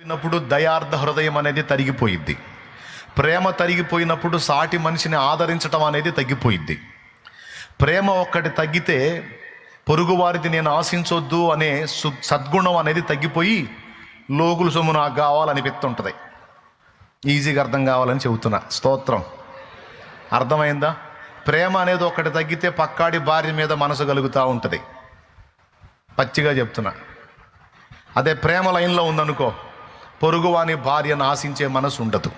పోయినప్పుడు దయార్థ హృదయం అనేది తరిగిపోయిద్ది. ప్రేమ తరిగిపోయినప్పుడు సాటి మనిషిని ఆదరించటం అనేది తగ్గిపోయిద్ది. ప్రేమ ఒక్కటి తగ్గితే పొరుగువారిది నేను ఆశించొద్దు అనే సు సద్గుణం అనేది తగ్గిపోయి లోగులు సొమ్ము నాకు కావాలనిపిస్తుంటుంది. ఈజీగా అర్థం కావాలని చెబుతున్నా. స్తోత్రం. అర్థమైందా? ప్రేమ అనేది ఒకటి తగ్గితే పక్కాడి భార్య మీద మనసు కలుగుతూ ఉంటుంది. పచ్చిగా చెప్తున్నా. అదే ప్రేమ లైన్లో ఉందనుకో. పొరుగువాని భార్యను ఆశించే మనసు ఉండదు.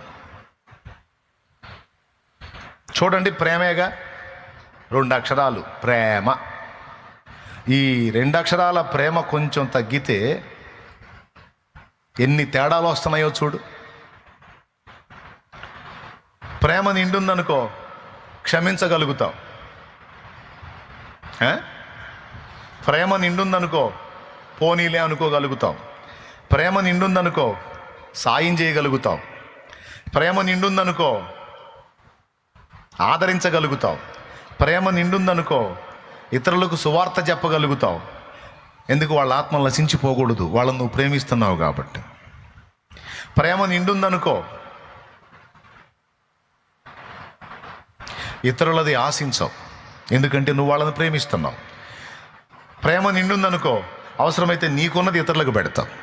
చూడండి ప్రేమేగా? రెండు అక్షరాలు ప్రేమ. ఈ రెండు అక్షరాల ప్రేమ కొంచెం తగ్గితే ఎన్ని తేడాలు వస్తున్నాయో చూడు. ప్రేమ నిండుందనుకో క్షమించగలుగుతావు. ప్రేమ నిండుందనుకో పోనీలే అనుకోగలుగుతాం ప్రేమ నిండుందనుకో సాయం చేయగలుగుతావు. ప్రేమ నిండుందనుకో ఆదరించగలుగుతావు. ప్రేమ నిండుందనుకో ఇతరులకు సువార్త చెప్పగలుగుతావు. ఎందుకు? వాళ్ళ ఆత్మ నశించిపోకూడదు. వాళ్ళని నువ్వు ప్రేమిస్తున్నావు కాబట్టి. ప్రేమ నిండుందనుకో ఇతరులది ఆశించవు. ఎందుకంటే నువ్వు వాళ్ళని ప్రేమిస్తున్నావు. ప్రేమ నిండుందనుకో అవసరమైతే నీకున్నది ఇతరులకు పెడతావు.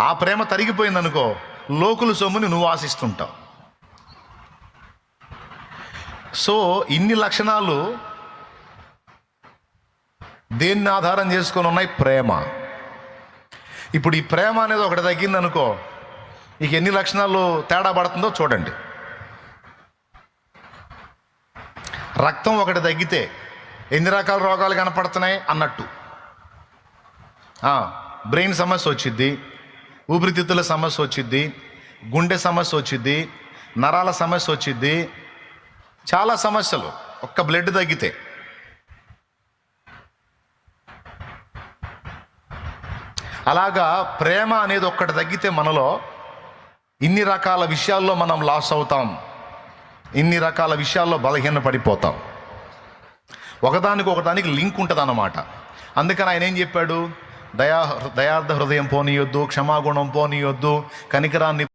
ఆ ప్రేమ తరిగిపోయిందనుకో లోకుల సొమ్ముని నువ్వు ఆశిస్తుంటావు. సో ఇన్ని లక్షణాలు దేన్ని ఆధారం చేసుకొని ఉన్నాయి? ప్రేమ. ఇప్పుడు ఈ ప్రేమ అనేది ఒకటి తగ్గిందనుకో ఇక ఎన్ని లక్షణాలు తేడా పడుతుందో చూడండి. రక్తం ఒకటి తగ్గితే ఎన్ని రకాల రోగాలు కనపడుతున్నాయి? అన్నట్టు. బ్రెయిన్ సమస్య వచ్చిద్ది. ఊపిరితిత్తుల సమస్య వచ్చిద్ది గుండె సమస్య వచ్చిద్ది నరాల సమస్య వచ్చిద్ది. చాలా సమస్యలు ఒక్క బ్లడ్ తగ్గితే. అలాగా ప్రేమ అనేది ఒక్కటి తగ్గితే మనలో ఇన్ని రకాల విషయాల్లో మనం లాస్ అవుతాం. ఇన్ని రకాల విషయాల్లో బలహీన పడిపోతాం ఒకదానికి ఒకదానికి లింక్ ఉంటుంది అన్నమాట అందుకని ఆయన ఏం చెప్పాడు? దయా దయార్థ హృదయం పోనీయొద్దు క్షమాగుణం పోనీయొద్దు కనికరాన్ని